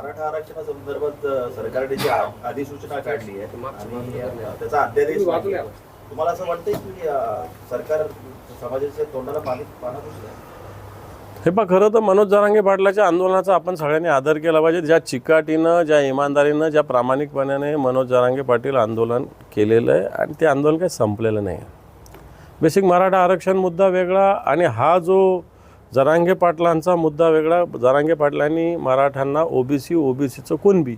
मराठा आरक्षणासंदर्भात अ, सरकारने जी आ- अधिसूचना काढली आहे आणि अ, त्याचा अध्यादेश नाही आहे. तुम्हाला असं वाटतंय की अ, सरकार समाजाच्या तोंडाला पाणी पाणी पुसलंय? हे पहा खरं तर मनोज जरांगे पाटलाच्या आंदोलनाचा आपण सगळ्यांनी आदर केला पाहिजे ज्या चिकाटीनं ज्या इमानदारीनं ज्या प्रामाणिकपणाने मनोज जरांगे पाटील आंदोलन केलेलं आहे आणि ते आंदोलन काही संपलेलं नाही बेसिक मराठा आरक्षण मुद्दा वेगळा आणि हा जो जरांगे पाटलांचा मुद्दा वेगळा. जरांगे पाटलांनी मराठ्यांना ओबीसी ओबीसीचं कुणबी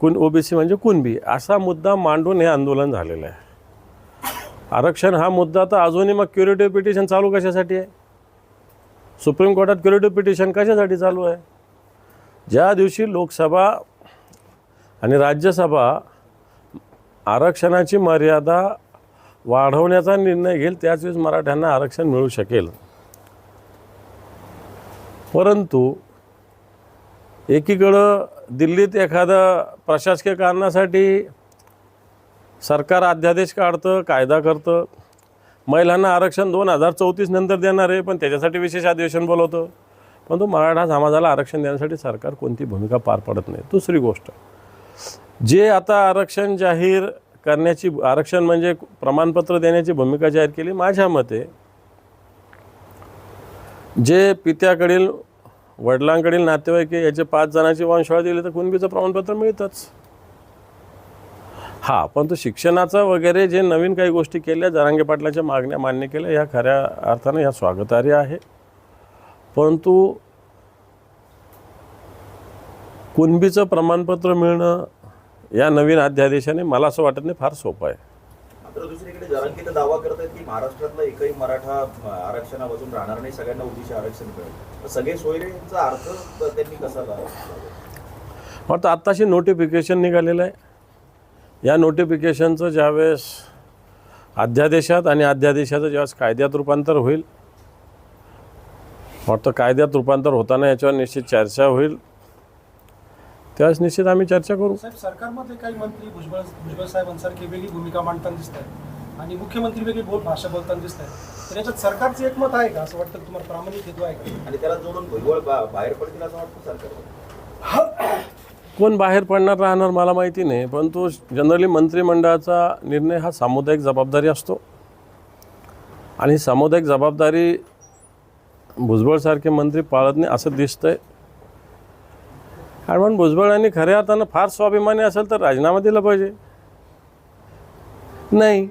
कुण ओबीसी म्हणजे कुणबी असा मुद्दा मांडून हे आंदोलन झालेलं आहे. आरक्षण हा मुद्दा तर अजूनही मग क्युरेटिव्ह पिटिशन चालू कशासाठी आहे? सुप्रीम कोर्टात क्युरेटिव्ह पिटिशन कशासाठी चालू आहे? ज्या दिवशी लोकसभा आणि राज्यसभा आरक्षणाची मर्यादा वाढवण्याचा निर्णय घेईल त्याच वेळेस मराठ्यांना आरक्षण मिळू शकेल. परंतु एकीकडं दिल्लीत एखादं प्रशासकीय कारणासाठी सरकार अध्यादेश काढतं कायदा करतं. महिलांना आरक्षण दोन हजार चौतीस नंतर देणार आहे पण त्याच्यासाठी विशेष अधिवेशन बोलवतं. परंतु मराठा समाजाला आरक्षण देण्यासाठी सरकार कोणती भूमिका पार पडत नाही? दुसरी गोष्ट जे आता आरक्षण जाहीर करण्याची आरक्षण म्हणजे प्रमाणपत्र देण्याची भूमिका जाहीर केली माझ्या मते जे पित्याकडील वडिलांकडील नातेवाईक याचे पाच जणांची वंशवाळ दिली तर कुणबीचं प्रमाणपत्र मिळतंच. हा पण तो शिक्षणाचं वगैरे जे नवीन काही गोष्टी केल्या जरांगे पाटलाच्या मागण्या मान्य केल्या ह्या खऱ्या अर्थानं ह्या स्वागतार्ह आहे. परंतु कुणबीचं प्रमाणपत्र मिळणं या नवीन अध्यादेशाने मला असं वाटत नाही फार सोपं आहे. मात्र दुसरीकडे जरांगे दावा करत आहेत की महाराष्ट्रातला एकही मराठा आरक्षणापासून राहणार नाही. सगळ्यांना ओबीसी आरक्षण मिळेल. तर सगळे सोयरेंचा अर्थ त्यांनी कसा लावला? वाटतं आत्ताशी नोटिफिकेशन निघालेलं आहे. या नोटिफिकेशनचं ज्यावेळेस अध्यादेशात आणि अध्यादेशाचं ज्यावेळेस कायद्यात रूपांतर होईल वाटतं कायद्यात रूपांतर होताना याच्यावर निश्चित चर्चा होईल. त्यावेळेस निश्चित आम्ही चर्चा करू. साहेब सरकारमध्ये काही मंत्री भुजबळ भुजबळ साहेबांसारखी वेगळी भूमिका मांडताना दिसत आहेत आणि मुख्यमंत्री वेगळी बोल भाषा बोलताना दिसत आहेत तर याच्यात सरकारचं एकमत आहे का? असं वाटतं तुम्हाला प्रामाणिक हेतू आहे का? आणि त्याला जोडून भुजबळ बाहेर पडतील असं वाटतं सरकार कोण बाहेर पडणार राहणार मला माहिती नाही परंतु जनरली मंत्रिमंडळाचा निर्णय हा सामुदायिक जबाबदारी असतो. आणि ही सामुदायिक जबाबदारी भुजबळसारखे मंत्री पाळत नाही असं दिसतंय. आणि भुजबळांनी खऱ्या अर्थानं फार स्वाभिमानी असेल तर राजीनामा दिला पाहिजे. नाही.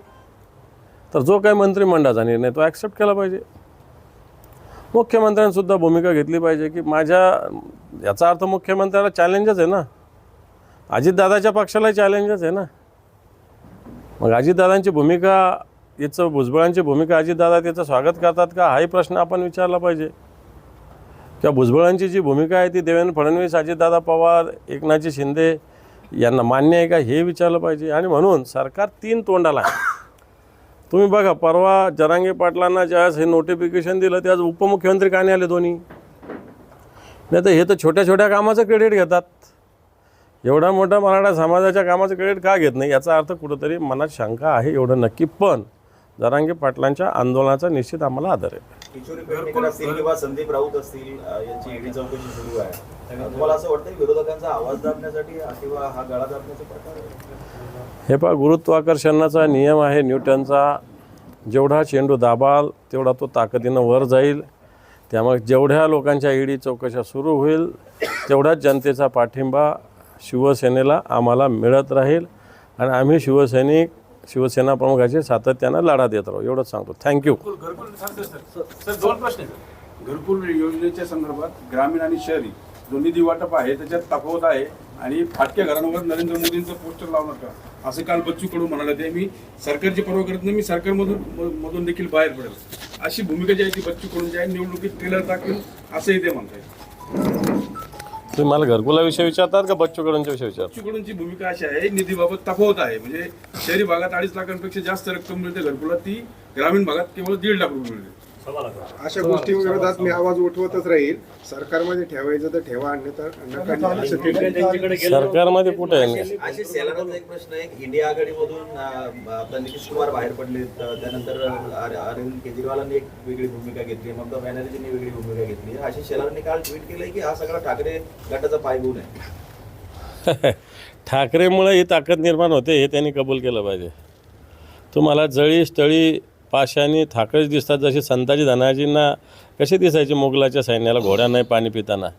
तर जो काही मंत्रिमंडळाचा निर्णय तो ॲक्सेप्ट केला पाहिजे. मुख्यमंत्र्यांसुद्धा भूमिका घेतली पाहिजे की माझ्या याचा अर्थ मुख्यमंत्र्याला चॅलेंजच आहे ना. अजितदादाच्या पक्षाला चॅलेंजच आहे ना. मग अजितदादांची भूमिका याचं भुजबळांची भूमिका अजितदादा त्याचं स्वागत करतात का? हाही प्रश्न आपण विचारला पाहिजे. त्या भुजबळांची जी भूमिका आहे ती देवेंद्र फडणवीस अजितदादा पवार एकनाथजी शिंदे यांना मान्य आहे का हे विचारलं पाहिजे. आणि म्हणून सरकार तीन तोंडाला आहे. तुम्ही बघा परवा जरांगे पाटलांना ज्यावेळेस हे नोटिफिकेशन दिलं त्यावेळेस उपमुख्यमंत्री का नाही आले दोन्ही? नाही तर हे तर छोट्या छोट्या कामाचं क्रेडिट घेतात. एवढा मोठा मराठा समाजाच्या कामाचं क्रेडिट का घेत नाही? याचा अर्थ कुठंतरी मनात शंका आहे एवढं नक्की. पण जरांगे पाटलांच्या आंदोलनाचा निश्चित आम्हाला आदर आहे. किशोरी पेडणेकर असतील किंवा संदीप राऊत असतील यांची ईडी चौकशी सुरू आहे. तुम्हाला असं वाटतं की विरोधकांचा आवाज दाबण्यासाठी हा किंवा हा गळा दाबण्याचा प्रकार आहे? हे पहा गुरुत्वाकर्षणाचा नियम आहे न्यूटनचा. जेवढा चेंडू दाबाल तेवढा तो ताकदीनं वर जाईल. त्यामुळे जेवढ्या लोकांच्या ईडी चौकशा सुरू होईल तेवढाच जनतेचा पाठिंबा शिवसेनेला आम्हाला मिळत राहील. आणि आम्ही शिवसैनिक शिवसेना प्रमुखाचे सातत्यानं लढा देत राहू एवढंच सांगतो. थँक्यू घरकुल सांगतो सर सर दोन प्रश्न आहेत. घरकुल योजनेच्या संदर्भात ग्रामीण आणि शहरी जो निधी वाटप आहे त्याच्यात तफावत आहे आणि फाटक्या घरांवर नरेंद्र मोदींचं पोस्टर लावू नका असं काल बच्चू कडू म्हणाले ते. मी सरकारची पर्वा करत नाही मी सरकारमधून म- मधून देखील बाहेर पडेल. अशी भूमिका जी आहे ती बच्चू कडूंची आहे निवडणुकीत ट्रेलर टाकून असंही ते म्हणताय तुम्ही मला घरकुलाविषयी विचारतात का बच्चूकडूंच्या विषयी विचार बच्चू भूमिका अशी आहे निधीबाबत तफावत आहे. म्हणजे शहरी भागात अडीच लाखांपेक्षा जास्त रक्कम मिळते घरकुलात ती ग्रामीण भागात केवळ दीड लाख रुपये मिळते. अशा गोष्टींविरोधात मी आवाज उठवतच राहील. सरकारमध्ये ठेवायचं तर ठेवा अन्यथा नका नाही. असं ते नाही. सरकारमध्ये कुठे आहे? सेलाराचा एक प्रश्न आहे. इंडिया आघाडीमधून अं, आता नितीश कुमार बाहेर पडले. तर त्यानंतर अर- अरविंद केजरीवालांनी एक वेगळी भूमिका घेतली. ममता बॅनर्जींनी वेगळी भूमिका घेतली. आशिष शेलारांनी काल ट्विट केलंय की हा सगळा ठाकरे गटाचा पायगुण आहे. ठाकरेमुळे ही ताकद निर्माण होते हे त्यांनी कबूल केलं पाहिजे. तुम्हाला जळी स्थळी पाशानी ठाकरेच दिसतात. जशी संताजी धनाजींना कशी दिसायची मोगलाच्या सैन्याला घोड्या नाही पाणी पिताना?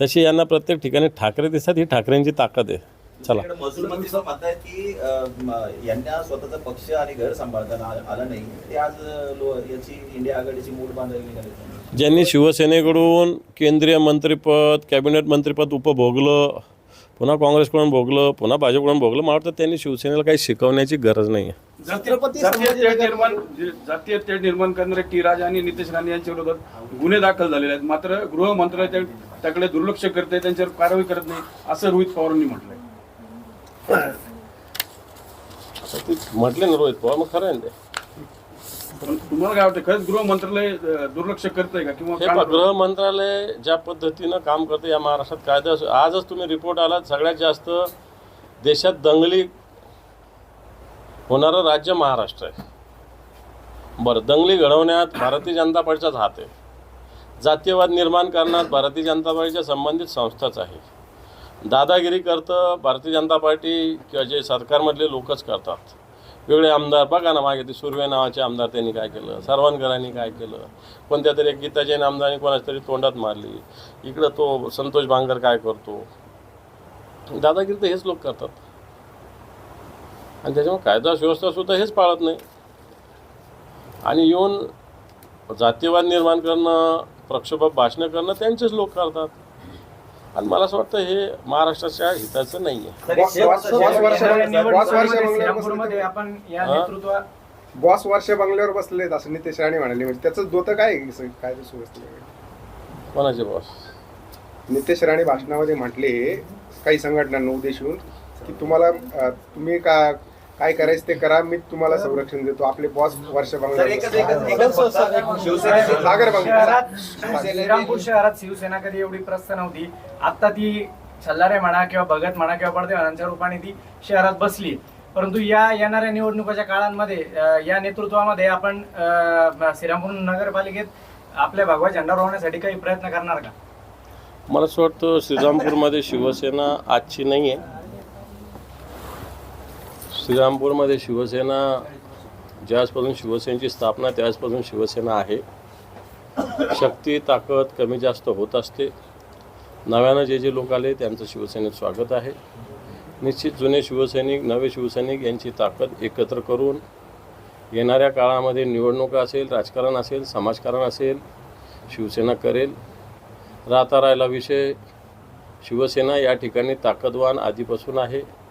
तशी यांना प्रत्येक ठिकाणी ठाकरे दिसतात. ही ठाकरेंची ताकद आहे. चला. दुसरीकडे महसूल मंत्री पण म्हणतायत की अं, म- यांना स्वतःचा पक्ष आणि घर सांभाळताना आ- आलं नाही. ते आज अं, लो- याची इंडिया आघाडीची मूड बांधायला निघाले ज्यांनी शिवसेनेकडून केंद्रीय मंत्रिपद कॅबिनेट मंत्रिपद उपभोगलं पुन्हा काँग्रेसकडून भोगलं पुन्हा भाजपकडून भोगलं. मला वाटतं त्यांनी शिवसेनेला काही शिकवण्याची गरज नाही आहे छत्रपती जातीय तेढ संभाजीनगर- निर्माण जे- जातीय तेढ निर्माण करणारे टी राजा आणि नितेश राणे यांच्या विरोधात गुन्हे दाखल झालेले आहेत. मात्र गृह मंत्रालय त्या- त्याकडे दुर्लक्ष करते त्यांच्यावर कारवाई करत नाही असं रोहित पवारांनी म्हटलंय. ते म्हटले ना रोहित पवार मग खरं आहे ना ते. पण तुम्हाला काय वाटतं खरंच गृह मंत्रालय अं, दुर्लक्ष करतंय का? किंवा हे काम पहा, करतंय? गृह मंत्रालय ज्या पद्धतीनं काम करतं या महाराष्ट्रात कायदा असो- आजच तुम्ही रिपोर्ट आलात सगळ्यात जास्त देशात दंगली होणारं राज्य महाराष्ट्र आहे. बरं दंगली घडवण्यात भारतीय जनता पार्टीचाच हात आहे. जातीयवाद निर्माण करण्यात भारतीय जनता पार्टीच्या संबंधित संस्थाच आहे. दादागिरी करतं भारतीय जनता पार्टी किंवा जे सरकारमधले लोकच करतात. वेगळे आमदार बघा ना मागे ते सुर्वे नावाचे आमदार त्यांनी काय केलं सर्वांकरांनी काय केलं. कोणत्या तरी गीता जैन आमदारांनी कोणाच्या तरी तोंडात मारली. इकडं तो संतोष बांगर काय करतो? दादागिरी तर हेच लोक करतात. आणि त्याच्यामुळे कायदा सुव्यवस्था सुद्धा हेच पाळत नाही. आणि येऊन जातीवाद निर्माण करणं प्रक्षोभक भाषणं करणं त्यांचेच लोक करतात. आणि मला असं वाटतं हे महाराष्ट्राच्या हिताचं नाही आहे बॉस- बॉस- बॉस वर्ष बॉस वर्ष बंगल्यावर श्रीरामपूरमध्ये बसले. आपण या? नेतृत्वा बॉस वर्ष बंगल्यावर बसलेत असं नितेश राणे म्हणाले. म्हणजे त्याचं दोतं काय आहे? सं- कायदा सुव्यवस्थेमध्ये कोणाचे बॉस नितेश राणे भाषणामध्ये म्हटले काही संघटनांना उद्देशून की तुम्हाला तुम्ही का काय करायचं ते करा मी तुम्हाला संरक्षण देतो. आपले बॉस वर्ष श्रीरामपूर शहरात शिवसेना कधी एवढी प्रस्त नव्हती. आता ती सल्लारे म्हणा किंवा भगत म्हणा किंवा पडदेवानांच्या रूपाने ती शहरात बसली. परंतु या येणाऱ्या निवडणुकाच्या काळांमध्ये या नेतृत्वामध्ये आपण श्रीरामपूर नगरपालिकेत आपल्या भगवा झेंडा रोवण्यासाठी काही प्रयत्न करणार का? मला असं वाटतं श्रीरामपूरमध्ये शिवसेना आजची नाही आहे श्रीरामपूरमध्ये शिवसेना ज्याचपासून शिवसेनेची स्थापना त्याचपासून शिवसेना आहे. शक्ती ताकद कमी जास्त होत असते. नव्यानं जे जे लोक आले त्यांचं शिवसेनेत स्वागत आहे. निश्चित जुने शिवसैनिक नवे शिवसैनिक यांची ताकद एकत्र करून येणाऱ्या काळामध्ये निवडणुका असेल राजकारण असेल समाजकारण असेल शिवसेना करेल. राहता राहिला विषय. शिवसेना या ठिकाणी ताकदवान आधीपासून आहे.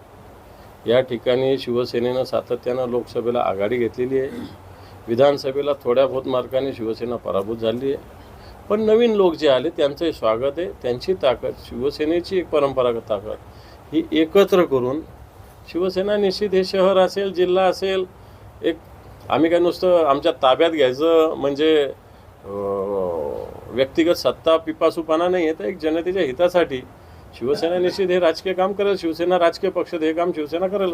या ठिकाणी शिवसेनेनं सातत्यानं लोकसभेला आघाडी घेतलेली आहे. विधानसभेला थोड्या बहुत मार्काने शिवसेना पराभूत झाली आहे. पण नवीन लोक जे आले त्यांचंही स्वागत आहे. त्यांची ताकद शिवसेनेची एक परंपरागत ताकद ही एकत्र करून शिवसेना निश्चित हे शहर असेल जिल्हा असेल एक आम्ही काय नुसतं आमच्या ताब्यात घ्यायचं म्हणजे व्यक्तिगत सत्ता पिपासूपणा नाही आहे. तर एक जनतेच्या हितासाठी शिवसेना निश्चित हे राजकीय काम करेल शिवसेना राजकीय पक्ष हे काम शिवसेना करेल.